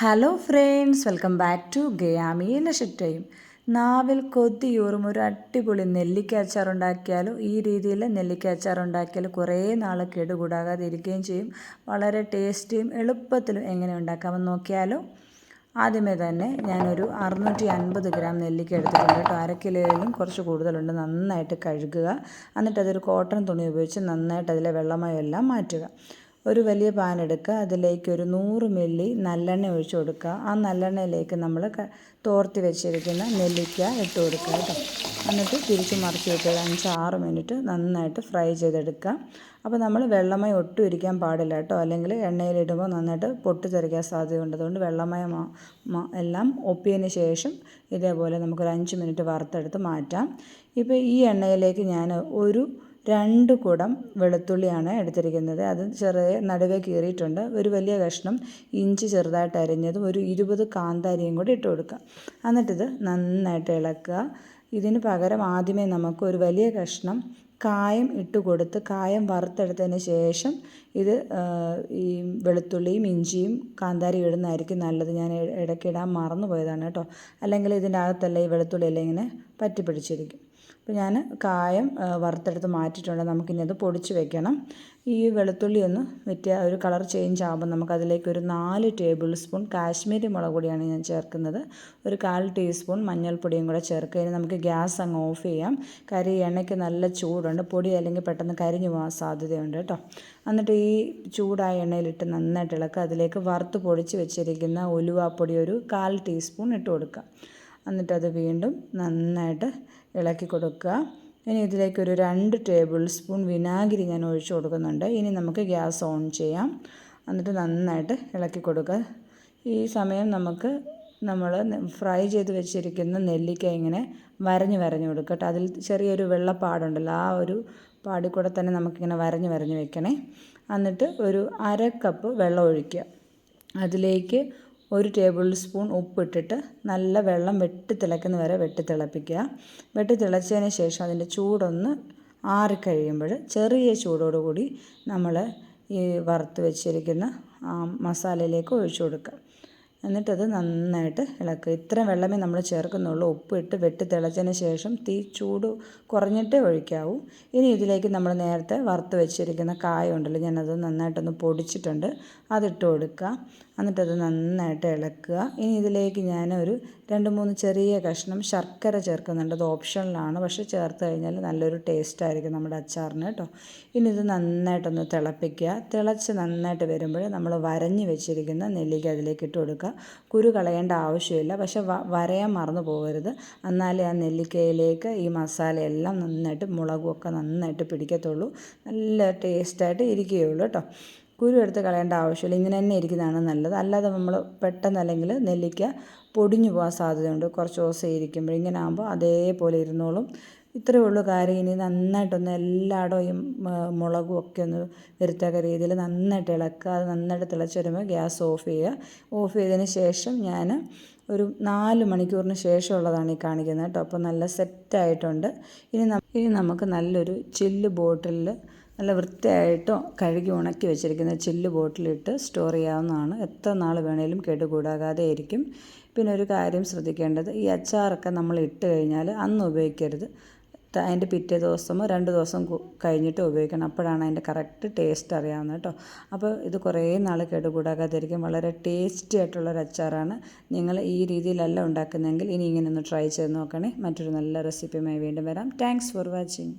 Hello friends welcome back to ഗയാമി ലഷിറ്റയും നാവിൽ കൊതിയൂറും ഒരു അടിപൊളി നെല്ലിക്ക അച്ചാർ ഉണ്ടാക്കിയാലും ഈ രീതിയിൽ നെല്ലിക്ക അച്ചാർ ഉണ്ടാക്കിയാൽ കുറേ നാൾ കേടുകൂടാകാതെ ഇരിക്കുകയും ചെയ്യും. വളരെ ടേസ്റ്റിയും എളുപ്പത്തിലും എങ്ങനെ ഉണ്ടാക്കാമെന്ന് നോക്കിയാലോ? ആദ്യമേ തന്നെ ഞാനൊരു അറുന്നൂറ്റി അൻപത് ഗ്രാം നെല്ലിക്ക എടുത്തിട്ടുണ്ട് കേട്ടോ. അര കുറച്ച് കൂടുതലുണ്ട്. നന്നായിട്ട് കഴുകുക. എന്നിട്ട് അതൊരു കോട്ടൺ തുണി ഉപയോഗിച്ച് നന്നായിട്ട് അതിലെ വെള്ളമയം മാറ്റുക. ഒരു വലിയ പാൻ എടുക്കുക. അതിലേക്ക് ഒരു നൂറ് മില്ലി നല്ലെണ്ണ ഒഴിച്ചു കൊടുക്കുക. ആ നല്ലെണ്ണയിലേക്ക് നമ്മൾ തോർത്തി വെച്ചിരിക്കുന്ന നെല്ലിക്ക ഇട്ട് കൊടുക്കുക കേട്ടോ. എന്നിട്ട് തിരിച്ച് മറിച്ച് വിട്ട് ഒരു അഞ്ച് ആറ് മിനിറ്റ് നന്നായിട്ട് ഫ്രൈ ചെയ്തെടുക്കുക. അപ്പോൾ നമ്മൾ വെള്ളമയം ഒട്ടും ഇരിക്കാൻ പാടില്ല കേട്ടോ. അല്ലെങ്കിൽ എണ്ണയിലിടുമ്പോൾ നന്നായിട്ട് പൊട്ടിത്തെറിക്കാൻ സാധ്യതയുണ്ട്. അതുകൊണ്ട് വെള്ളമയം എല്ലാം ഒപ്പിയതിന് ശേഷം ഇതേപോലെ നമുക്കൊരു അഞ്ച് മിനിറ്റ് വറുത്തെടുത്ത് മാറ്റാം. ഇപ്പോൾ ഈ എണ്ണയിലേക്ക് ഞാൻ ഒരു രണ്ട് കുടം വെളുത്തുള്ളിയാണ് എടുത്തിരിക്കുന്നത്. അത് ചെറിയ നടുവേ കീറിയിട്ടുണ്ട്. ഒരു വലിയ കഷ്ണം ഇഞ്ചി ചെറുതായിട്ട് അരിഞ്ഞതും ഒരു ഇരുപത് കാന്താരിയും കൂടി ഇട്ട് കൊടുക്കുക. എന്നിട്ടിത് നന്നായിട്ട് ഇളക്കുക. ഇതിന് പകരം ആദ്യമേ നമുക്ക് ഒരു വലിയ കഷ്ണം കായം ഇട്ട് കൊടുത്ത് കായം വറുത്തെടുത്തതിന് ശേഷം ഇത് ഈ വെളുത്തുള്ളിയും ഇഞ്ചിയും കാന്താരി ഇടുന്നതായിരിക്കും നല്ലത്. ഞാൻ ഇടയ്ക്കിടാൻ മറന്നു പോയതാണ് കേട്ടോ. അല്ലെങ്കിൽ ഇതിന്റെ അകത്തല്ല ഈ വെളുത്തുള്ളി അല്ലെങ്കിൽ ഇങ്ങനെ പറ്റി പിടിച്ചിരിക്കും അപ്പോൾ ഞാൻ കായം വറുത്തെടുത്ത് മാറ്റിയിട്ടുണ്ട്. നമുക്കിനി അത് പൊടിച്ച് വെക്കണം. ഈ വെളുത്തുള്ളി ഒന്ന് വെറ്റിയ ഒരു കളർ ചേഞ്ച് ആകുമ്പോൾ നമുക്കതിലേക്ക് ഒരു നാല് ടേബിൾ സ്പൂൺ കാശ്മീരി മുളക് പൊടിയാണ് ഞാൻ ചേർക്കുന്നത്. ഒരു കാൽ ടീസ്പൂൺ മഞ്ഞൾപ്പൊടിയും കൂടെ ചേർക്കുക. ഇനി നമുക്ക് ഗ്യാസ് അങ്ങ് ഓഫ് ചെയ്യാം. കരി എണ്ണയ്ക്ക് നല്ല ചൂടുണ്ട്. പൊടി അല്ലെങ്കിൽ പെട്ടെന്ന് കരിഞ്ഞു പോകാൻ സാധ്യതയുണ്ട് കേട്ടോ. എന്നിട്ട് ഈ ചൂടായ എണ്ണയിലിട്ട് നന്നായിട്ട് ഇളക്കുക. അതിലേക്ക് വറുത്ത് പൊടിച്ച് വെച്ചിരിക്കുന്ന ഉലുവാപ്പൊടി ഒരു കാൽ ടീസ്പൂൺ ഇട്ട് കൊടുക്കുക. എന്നിട്ടത് വീണ്ടും നന്നായിട്ട് ഇളക്കി കൊടുക്കുക. ഇനി ഇതിലേക്ക് ഒരു രണ്ട് ടേബിൾ സ്പൂൺ വിനാഗിരി ഞാൻ ഒഴിച്ചു കൊടുക്കുന്നുണ്ട്. ഇനി നമുക്ക് ഗ്യാസ് ഓൺ ചെയ്യാം. എന്നിട്ട് നന്നായിട്ട് ഇളക്കി കൊടുക്കുക. ഈ സമയം നമുക്ക് നമ്മൾ ഫ്രൈ ചെയ്ത് വെച്ചിരിക്കുന്ന നെല്ലിക്ക ഇങ്ങനെ വരഞ്ഞ് വരഞ്ഞ് കൊടുക്കുക അതിൽ ചെറിയൊരു വെള്ളപ്പാടുണ്ടല്ലോ. ആ ഒരു പാടി കൂടെ തന്നെ നമുക്കിങ്ങനെ വരഞ്ഞ് വരഞ്ഞ് വെക്കണേ. എന്നിട്ട് ഒരു അര കപ്പ് വെള്ളം ഒഴിക്കുക. അതിലേക്ക് ഒരു ടേബിൾ സ്പൂൺ ഉപ്പിട്ടിട്ട് നല്ല വെള്ളം വെട്ടി തിളയ്ക്കുന്ന വരെ വെട്ടി തിളപ്പിക്കുക. വെട്ടി തിളച്ചതിന് ശേഷം അതിന്റെ ചൂടൊന്ന് ആറിക്കഴിയുമ്പോൾ ചെറിയ ചൂടോടുകൂടി നമ്മൾ ഈ വറുത്ത് വെച്ചിരിക്കുന്ന മസാലയിലേക്ക് ഒഴിച്ചു കൊടുക്കുക. എന്നിട്ടത് നന്നായിട്ട് ഇളക്കുക. ഇത്ര വെള്ളമേ നമ്മൾ ചേർക്കുന്നുള്ളൂ. ഉപ്പിട്ട് വെട്ടി തിളച്ചതിന് ശേഷം തീ ചൂട് കുറഞ്ഞിട്ടേ ഒഴിക്കാവൂ. ഇനി ഇതിലേക്ക് നമ്മൾ നേരത്തെ വറുത്ത് വെച്ചിരിക്കുന്ന കായ ഉണ്ടല്ലോ ഞാനത് നന്നായിട്ടൊന്ന് പൊടിച്ചിട്ടുണ്ട്. അതിട്ട് കൊടുക്കുക. എന്നിട്ടത് നന്നായിട്ട് ഇളക്കുക. ഇനി ഇതിലേക്ക് ഞാൻ ഒരു രണ്ട് മൂന്ന് ചെറിയ കഷ്ണം ശർക്കര ചേർക്കുന്നുണ്ട്. അത് ഓപ്ഷനിലാണ്. പക്ഷേ ചേർത്ത് കഴിഞ്ഞാൽ നല്ലൊരു ടേസ്റ്റ് ആയിരിക്കും നമ്മുടെ അച്ചാറിന് കേട്ടോ. ഇനി ഇത് നന്നായിട്ടൊന്ന് തിളപ്പിക്കുക. തിളച്ച് നന്നായിട്ട് വരുമ്പോൾ നമ്മൾ വരഞ്ഞ് വെച്ചിരിക്കുന്ന നെല്ലിക്ക അതിലേക്ക് ഇട്ട് കൊടുക്കുക. കുരു കളയേണ്ട ആവശ്യമില്ല. പക്ഷെ വരയാൻ മറന്നു പോകരുത്. എന്നാലേ ആ നെല്ലിക്കയിലേക്ക് ഈ മസാലയെല്ലാം നന്നായിട്ട് മുളകുമൊക്കെ നന്നായിട്ട് പിടിക്കത്തുള്ളൂ. നല്ല ടേസ്റ്റായിട്ട് ഇരിക്കുകയുള്ളൂ കേട്ടോ. കുരു എടുത്ത് കളയേണ്ട ആവശ്യമില്ല. ഇങ്ങനെ തന്നെ ഇരിക്കുന്നതാണ് നല്ലത്. അല്ലാതെ നമ്മൾ പെട്ടെന്ന് അല്ലെങ്കിൽ നെല്ലിക്ക പൊടിഞ്ഞു പോകാൻ സാധ്യതയുണ്ട്. കുറച്ച് ദിവസം ഇരിക്കുമ്പോൾ ഇങ്ങനെ ആകുമ്പോൾ അതേപോലെ ഇരുന്നോളും. ഇത്രയേ ഉള്ളൂ കാര്യം. ഇനി നന്നായിട്ടൊന്ന് എല്ലായിടവും മുളകും ഒക്കെ ഒന്ന് വരുത്തക്ക രീതിയിൽ നന്നായിട്ട് ഇളക്കുക. അത് നന്നായിട്ട് തിളച്ച് വരുമ്പോൾ ഗ്യാസ് ഓഫ് ചെയ്യുക. ഓഫ് ചെയ്തതിന് ശേഷം ഞാൻ ഒരു നാല് മണിക്കൂറിന് ശേഷമുള്ളതാണ് ഈ കാണിക്കുന്നത് കേട്ടോ. അപ്പോൾ നല്ല സെറ്റായിട്ടുണ്ട് ഇനി ഇനി നമുക്ക് നല്ലൊരു ചില്ല് ബോട്ടിലിൽ നല്ല വൃത്തിയായിട്ടോ കഴുകി ഉണക്കി വെച്ചിരിക്കുന്ന ചില്ല് ബോട്ടിലിട്ട് സ്റ്റോർ ചെയ്യാവുന്നതാണ്. എത്ര നാൾ വേണേലും കേടുകൂടാകാതെ ആയിരിക്കും. പിന്നെ ഒരു കാര്യം ശ്രദ്ധിക്കേണ്ടത് ഈ അച്ചാറൊക്കെ നമ്മൾ ഇട്ട് കഴിഞ്ഞാൽ അന്ന് ഉപയോഗിക്കരുത്. അതിന്റെ പിറ്റേ ദിവസമോ രണ്ട് ദിവസം കഴിഞ്ഞിട്ട് ഉപയോഗിക്കണം. അപ്പോഴാണ് അതിന്റെ കറക്റ്റ് ടേസ്റ്റ് അറിയാവുന്നത് കേട്ടോ. അപ്പോൾ ഇത് കുറേ നാൾ കേടുകൂടാകാതിരിക്കും വളരെ ടേസ്റ്റി ആയിട്ടുള്ളൊരു അച്ചാറാണ്. നിങ്ങൾ ഈ രീതിയിലല്ല ഉണ്ടാക്കുന്നതെങ്കിൽ ഇനി ഇങ്ങനെ ഒന്ന് ട്രൈ ചെയ്ത് നോക്കണേ. മറ്റൊരു നല്ല റെസിപ്പിയുമായി വീണ്ടും വരാം. Thanks for watching